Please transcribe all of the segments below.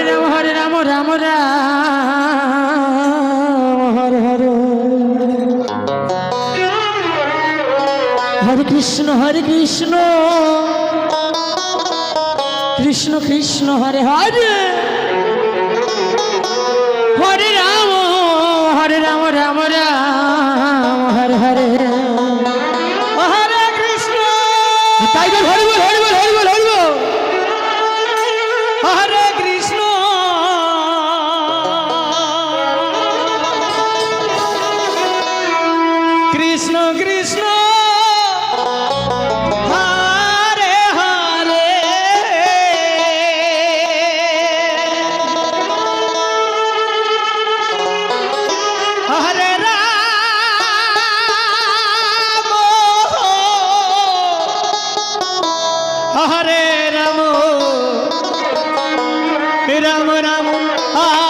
হরে রাম হরে রাম রাম রাম, হরে হরে। হরে কৃষ্ণ হরে কৃষ্ণ। কৃষ্ণ কৃষ্ণ, হরে হরে। হরে রাম হরে রাম রাম রাম, হরে হরে। হরে কৃষ্ণ। তাই হরে বল হরে বল হরে বল হরে বল। হরে কৃষ্ণ। হরে রাম রাম রাম হরে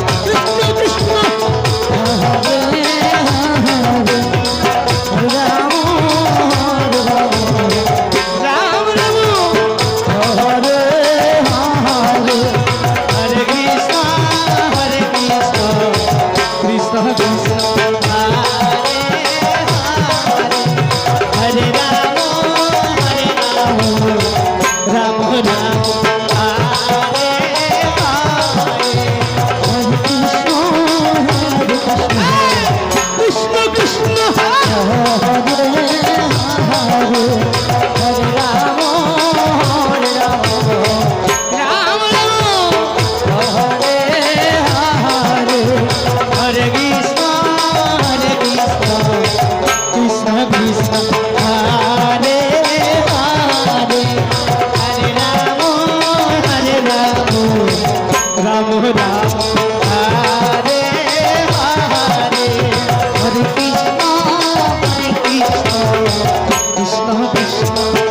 Krishna Krishna.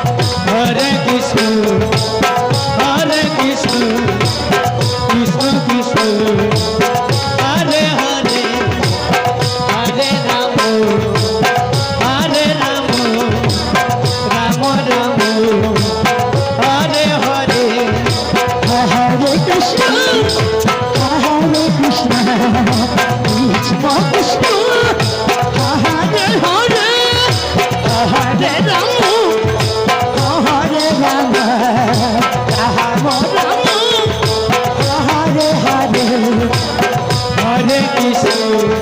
Senhor.